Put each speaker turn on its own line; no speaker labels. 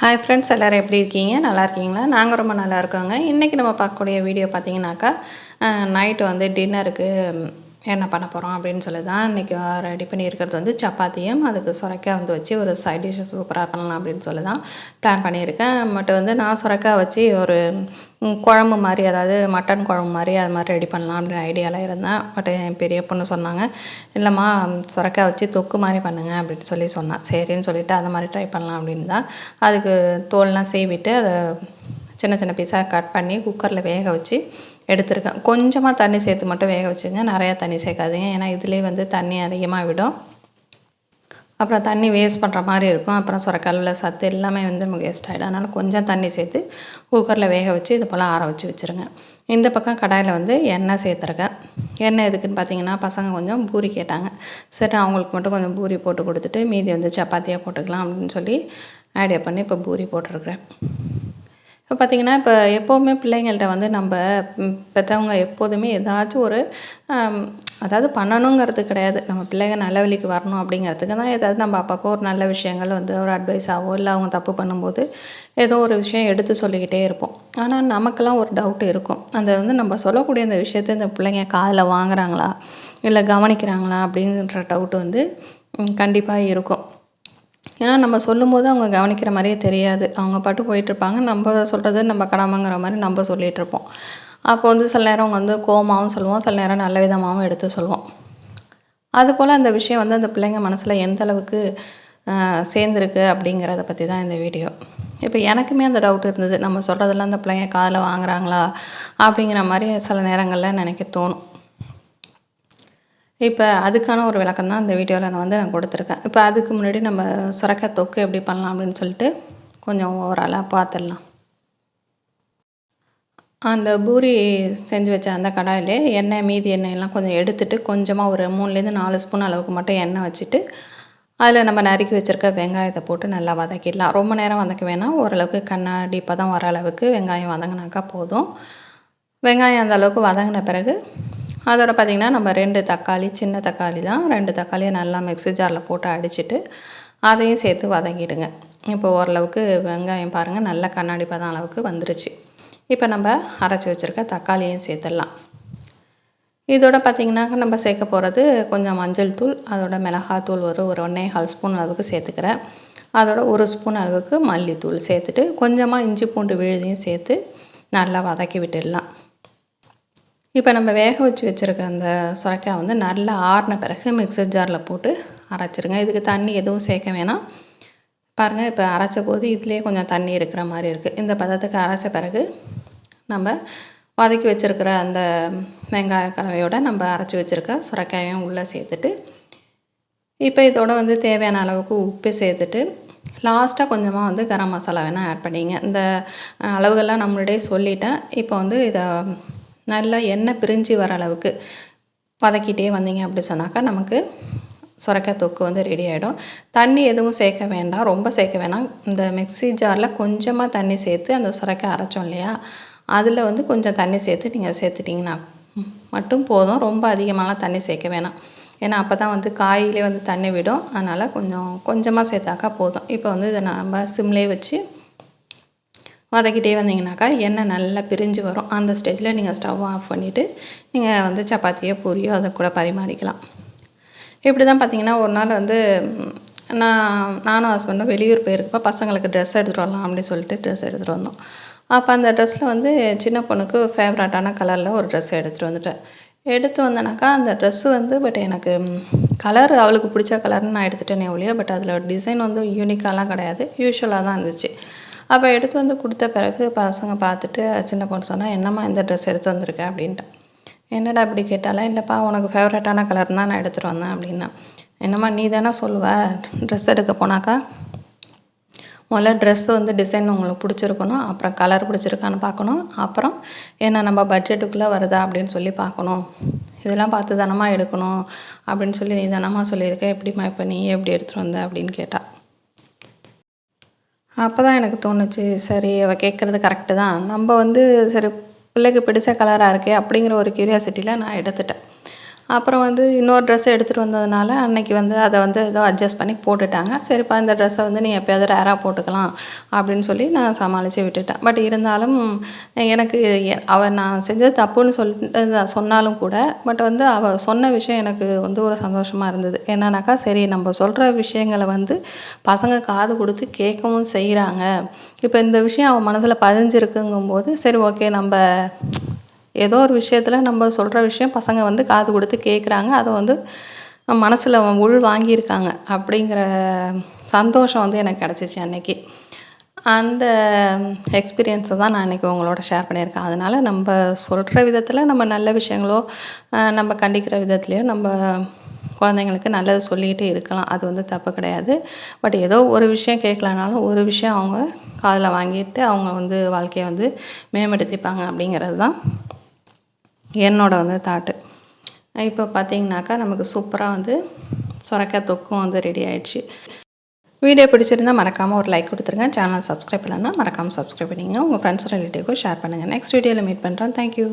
hi friends எல்லோரும் எப்படி இருக்கீங்க நல்லா இருக்கீங்களா நாங்கள் ரொம்ப நல்லா இருக்கோங்க இன்றைக்கி நம்ம பார்க்கக்கூடிய வீடியோ பார்த்தீங்கன்னாக்கா நைட்டு வந்து டின்னருக்கு என்ன பண்ண போகிறோம் அப்படின்னு சொல்லி தான் இன்றைக்கி ரெடி பண்ணியிருக்கிறது வந்து சப்பாத்தியும் அதுக்கு சுரைக்காய் வந்து வச்சு ஒரு சைட் டிஷ் சூப்பராக பண்ணலாம் அப்படின்னு சொல்லி தான் பிளான் பண்ணியிருக்கேன் பட் வந்து நான் சுரைக்காய் வச்சு ஒரு குழம்பு மாதிரி அதாவது மட்டன் குழம்பு மாதிரி அது மாதிரி ரெடி பண்ணலாம் அப்படின்னு ஐடியாவில் இருந்தேன் பட் என் பெரிய பொண்ணு சொன்னாங்க இல்லைம்மா சுரைக்காய் வச்சு தொக்கு மாதிரி பண்ணுங்கள் அப்படின்னு சொல்லி சொன்னான் சரின்னு சொல்லிவிட்டு அதை மாதிரி ட்ரை பண்ணலாம் அப்படின்னு தான் அதுக்கு தோல்லாம் சேவிட்டு அதை சின்ன சின்ன பீஸாக கட் பண்ணி குக்கரில் வேக வச்சு எடுத்துருக்கேன் கொஞ்சமாக தண்ணி சேர்த்து மட்டும் வேக வச்சுங்க நிறையா தண்ணி சேர்க்காதீங்க ஏன்னா இதுலேயே வந்து தண்ணி அதிகமாக விடும் அப்புறம் தண்ணி வேஸ்ட் பண்ணுற மாதிரி இருக்கும் அப்புறம் சுரக்கல்ல சத்து எல்லாமே வந்து நமக்கு வேஸ்ட் ஆகிடும் அதனால் கொஞ்சம் தண்ணி சேர்த்து குக்கரில் வேக வச்சு இது போல் ஆற வச்சு வச்சுருங்க இந்த பக்கம் கடாயில் வந்து எண்ணெய் சேர்த்துருக்கேன் எண்ணெய் எதுக்குன்னு பார்த்தீங்கன்னா பசங்க கொஞ்சம் பூரி கேட்டாங்க சரி அவங்களுக்கு மட்டும் கொஞ்சம் பூரி போட்டு கொடுத்துட்டு மீதி வந்து சப்பாத்தியாக போட்டுக்கலாம் அப்படின்னு சொல்லி ஐடியா பண்ணி இப்போ பூரி போட்டிருக்குறேன் இப்போ பார்த்திங்கன்னா இப்போ எப்போவுமே பிள்ளைங்கள்ட்ட வந்து நம்ம பெற்றவங்க எப்போதுமே ஏதாச்சும் ஒரு அதாவது பண்ணணுங்கிறது கிடையாது நம்ம பிள்ளைங்க நல்ல வழிக்கு வரணும் அப்படிங்கிறதுக்கு தான் ஏதாவது நம்ம அப்பப்போ ஒரு நல்ல விஷயங்கள் வந்து ஒரு அட்வைஸாகவோ இல்லை அவங்க தப்பு பண்ணும்போது ஏதோ ஒரு விஷயம் எடுத்து சொல்லிக்கிட்டே இருப்போம் ஆனால் நமக்கெல்லாம் ஒரு டவுட் இருக்கும் அந்த வந்து நம்ம சொல்லக்கூடிய அந்த விஷயத்த இந்த பிள்ளைங்க காதில் வாங்குறாங்களா இல்லை கவனிக்கிறாங்களா அப்படின்ற டவுட் வந்து கண்டிப்பாக இருக்கும் ஏன்னா நம்ம சொல்லும் போது அவங்க கவனிக்கிற மாதிரியே தெரியாது அவங்க பாட்டு போயிட்டுருப்பாங்க நம்ம சொல்கிறது நம்ம கடமைங்கிற மாதிரி நம்ம சொல்லிகிட்ருப்போம் அப்போ வந்து சில நேரம் அவங்க வந்து கோமாவும் சொல்லுவோம் சில நேரம் நல்ல விதமாகவும் எடுத்து சொல்லுவோம் அதுபோல் அந்த விஷயம் வந்து அந்த பிள்ளைங்க மனசில் எந்த அளவுக்கு சேர்ந்துருக்கு அப்படிங்கிறத பற்றி தான் இந்த வீடியோ இப்போ எனக்குமே அந்த டவுட் இருந்தது நம்ம சொல்கிறதெல்லாம் அந்த பிள்ளைங்க காதில் வாங்குறாங்களா அப்படிங்கிற மாதிரி சில நேரங்களில் நினைக்க தோணும் இப்போ அதுக்கான ஒரு விளக்கம் தான் இந்த வீடியோவில் நான் வந்து நான் கொடுத்துருக்கேன் இப்போ அதுக்கு முன்னாடி நம்ம சுரக்காய் தொக்கு எப்படி பண்ணலாம் அப்படின்னு சொல்லிட்டு கொஞ்சம் ஓவராலாக பார்த்துடலாம் அந்த பூரி செஞ்சு வச்ச அந்த கடாயிலே எண்ணெய் மீதி எண்ணெயெல்லாம் கொஞ்சம் எடுத்துகிட்டு கொஞ்சமாக ஒரு மூணுலேருந்து நாலு ஸ்பூன் அளவுக்கு மட்டும் எண்ணெய் வச்சுட்டு அதில் நம்ம நறுக்கி வச்சுருக்க வெங்காயத்தை போட்டு நல்லா வதக்கிடலாம் ரொம்ப நேரம் வதக்க வேணாம் ஓரளவுக்கு கண்ணாடி பதம் வர அளவுக்கு வெங்காயம் வதங்கினாக்கா போதும் வெங்காயம் அந்த அளவுக்கு வதங்கின பிறகு அதோட பார்த்திங்கன்னா நம்ம ரெண்டு தக்காளி சின்ன தக்காளி தான் ரெண்டு தக்காளியை நல்லா மிக்ஸி ஜாரில் போட்டு அடிச்சுட்டு அதையும் சேர்த்து வதங்கிடுங்க இப்போ ஓரளவுக்கு வெங்காயம் பாருங்கள் நல்ல கண்ணாடி பதம் அளவுக்கு வந்துருச்சு இப்போ நம்ம அரைச்சி வச்சுருக்க தக்காளியும் சேர்த்துடலாம் இதோட பார்த்திங்கன்னா நம்ம சேர்க்க போகிறது கொஞ்சம் மஞ்சள் தூள் அதோட மிளகாத்தூள் ஒரு ஒரு ஒன்றே ஹால் ஸ்பூன் அளவுக்கு சேர்த்துக்கிறேன் அதோட ஒரு ஸ்பூன் அளவுக்கு மல்லித்தூள் சேர்த்துட்டு கொஞ்சமாக இஞ்சி பூண்டு விழுதியும் சேர்த்து நல்லா வதக்கி விட்டுடலாம் இப்போ நம்ம வேக வச்சு வச்சுருக்க அந்த சுரைக்காய் வந்து நல்லா ஆறின பிறகு மிக்சர் ஜாரில் போட்டு அரைச்சிருங்க இதுக்கு தண்ணி எதுவும் சேர்க்க வேணாம் பாருங்கள் இப்போ அரைச்ச போது இதுலேயே கொஞ்சம் தண்ணி இருக்கிற மாதிரி இருக்குது இந்த பதத்துக்கு அரைச்ச பிறகு நம்ம வதக்கி வச்சுருக்கிற அந்த வெங்காய கலவையோட நம்ம அரைச்சி வச்சுருக்க சுரைக்காயும் உள்ளே சேர்த்துட்டு இப்போ இதோட வந்து தேவையான அளவுக்கு உப்பு சேர்த்துட்டு லாஸ்ட்டாக கொஞ்சமாக வந்து கரம் மசாலா வேணால் ஆட் பண்ணிங்க இந்த அளவுகள்லாம் நம்மளுடைய சொல்லிட்டேன் இப்போ வந்து இதை நல்லா எண்ணெய் பிரிஞ்சு வர அளவுக்கு வதக்கிட்டே வந்தீங்க அப்படி சொன்னாக்கா நமக்கு சுரக்காய் தொக்கு வந்து ரெடி ஆகிடும் தண்ணி எதுவும் சேர்க்க வேண்டாம் ரொம்ப சேர்க்க வேணாம் இந்த மிக்சி ஜாரில் கொஞ்சமாக தண்ணி சேர்த்து அந்த சுரக்காய் அரைச்சோம் இல்லையா அதில் வந்து கொஞ்சம் தண்ணி சேர்த்து நீங்கள் சேர்த்துட்டிங்கன்னா மட்டும் போதும் ரொம்ப அதிகமாகலாம் தண்ணி சேர்க்க வேணாம் ஏன்னா அப்போ தான் வந்து காயிலே வந்து தண்ணி விடும் அதனால் கொஞ்சம் கொஞ்சமாக சேர்த்தாக்கா போதும் இப்போ வந்து இதை நம்ம சிம்லேயே வச்சு வதக்கிட்டே வந்தீங்கனாக்கா எண்ணெய் நல்லா பிரிஞ்சு வரும் அந்த ஸ்டேஜில் நீங்கள் ஸ்டவ் ஆஃப் பண்ணிவிட்டு நீங்கள் வந்து சப்பாத்தியோ பூரியோ அதை கூட பரிமாறிக்கலாம் இப்படி தான் பார்த்தீங்கன்னா ஒரு நாள் வந்து நான் நானும் ஹஸ்பண்டும் வெளியூர் போயிருக்கப்போ பசங்களுக்கு ட்ரெஸ் எடுத்துகிட்டு வரலாம் அப்படின்னு சொல்லிட்டு ட்ரெஸ் எடுத்துகிட்டு வந்தோம் அப்போ அந்த ட்ரெஸ்ஸில் வந்து சின்ன பொண்ணுக்கு ஃபேவரட்டான கலரில் ஒரு ட்ரெஸ் எடுத்துகிட்டு வந்துட்டேன் எடுத்து வந்தேனாக்கா அந்த ட்ரெஸ்ஸு வந்து பட் எனக்கு கலர் அவளுக்கு பிடிச்ச கலர்னு நான் எடுத்துகிட்டேனே ஒழிய பட் அதில் டிசைன் வந்து யூனிக்காலாம் கிடையாது யூஷுவலாக தான் இருந்துச்சு அப்போ எடுத்து வந்து கொடுத்த பிறகு பசங்க பார்த்துட்டு சின்ன பொண்ணு சொன்னால் என்னம்மா இந்த ட்ரெஸ் எடுத்து வந்திருக்கேன் அப்படின்ட்டு என்னடா அப்படி கேட்டாலாம் இல்லைப்பா உனக்கு ஃபேவரட்டான கலர் தான் நான் எடுத்துகிட்டு வந்தேன் அப்படின்னா என்னம்மா நீ தானே சொல்லுவ ட்ரெஸ் எடுக்க போனாக்கா முதல்ல ட்ரெஸ் வந்து டிசைன் உங்களுக்கு பிடிச்சிருக்கணும் அப்புறம் கலர் பிடிச்சிருக்கான்னு பார்க்கணும் அப்புறம் என்ன நம்ம பட்ஜெட்டுக்குள்ளே வருதா அப்படின்னு சொல்லி பார்க்கணும் இதெல்லாம் பார்த்து தானமாக எடுக்கணும் அப்படின்னு சொல்லி நீ தானமாக சொல்லியிருக்க எப்படிம்மா இப்போ நீ எப்படி எடுத்துகிட்டு வந்த அப்படின்னு கேட்டால் அப்போ தான் எனக்கு தோணுச்சு சரி அவள் கேட்குறது கரெக்டு தான் நம்ம வந்து சரி பிள்ளைக்கு பிடிச்ச கலராக இருக்கே அப்படிங்கிற ஒரு க்யூரியாசிட்டியில் நான் எடுத்துட்டேன் அப்புறம் வந்து இன்னொரு ட்ரெஸ் எடுத்துகிட்டு வந்ததுனால அன்னைக்கு வந்து அதை வந்து ஏதோ அட்ஜஸ்ட் பண்ணி போட்டுட்டாங்க சரிப்பா இந்த ட்ரெஸ்ஸை வந்து நீ எப்போயாவது ரேராக போட்டுக்கலாம் அப்படின்னு சொல்லி நான் சமாளித்து விட்டுட்டேன் பட் இருந்தாலும் எனக்கு அவள் நான் செஞ்சது தப்புன்னு சொல் சொன்னாலும் கூட பட் வந்து அவள் சொன்ன விஷயம் எனக்கு வந்து ஒரு சந்தோஷமாக இருந்தது என்னன்னாக்கா சரி நம்ம சொல்கிற விஷயங்களை வந்து பசங்க காது கொடுத்து கேட்கவும் செய்கிறாங்க இப்போ இந்த விஷயம் அவன் மனசில் பதிஞ்சிருக்குங்கும்போது சரி ஓகே நம்ம ஏதோ ஒரு விஷயத்தில் நம்ம சொல்கிற விஷயம் பசங்க வந்து காது கொடுத்து கேட்குறாங்க அதை வந்து மனசில் உள் வாங்கியிருக்காங்க அப்படிங்கிற சந்தோஷம் வந்து எனக்கு கிடச்சிச்சு அன்றைக்கி அந்த எக்ஸ்பீரியன்ஸை தான் நான் இன்றைக்கி உங்களோட ஷேர் பண்ணியிருக்கேன் அதனால் நம்ம சொல்கிற விதத்தில் நம்ம நல்ல விஷயங்களோ நம்ம கண்டிக்கிற விதத்துலையோ நம்ம குழந்தைங்களுக்கு நல்லது சொல்லிக்கிட்டே இருக்கலாம் அது வந்து தப்பு கிடையாது பட் ஏதோ ஒரு விஷயம் கேட்கலனாலும் ஒரு விஷயம் அவங்க காதில் வாங்கிட்டு அவங்க வந்து வாழ்க்கையை வந்து மேம்படுத்திப்பாங்க அப்படிங்கிறது தான் என்னோடய வந்து தாட்டு இப்போ பார்த்திங்கனாக்கா நமக்கு சூப்பராக வந்து சுரக்காய் தொக்கும் வந்து ரெடி ஆகிடுச்சு வீடியோ பிடிச்சிருந்தால் மறக்காமல் ஒரு லைக் கொடுத்துருங்க சேனல் சப்ஸ்கிரைப் இல்லைன்னா மறக்காமல் சப்ஸ்கிரைப் பண்ணிங்க உங்கள் ஃப்ரெண்ட்ஸ் ரிலேட்டிவ்க்கும் ஷேர் பண்ணுங்கள் நெக்ஸ்ட் வீடியோவில் மீட் பண்ணுறேன் தேங்க்யூ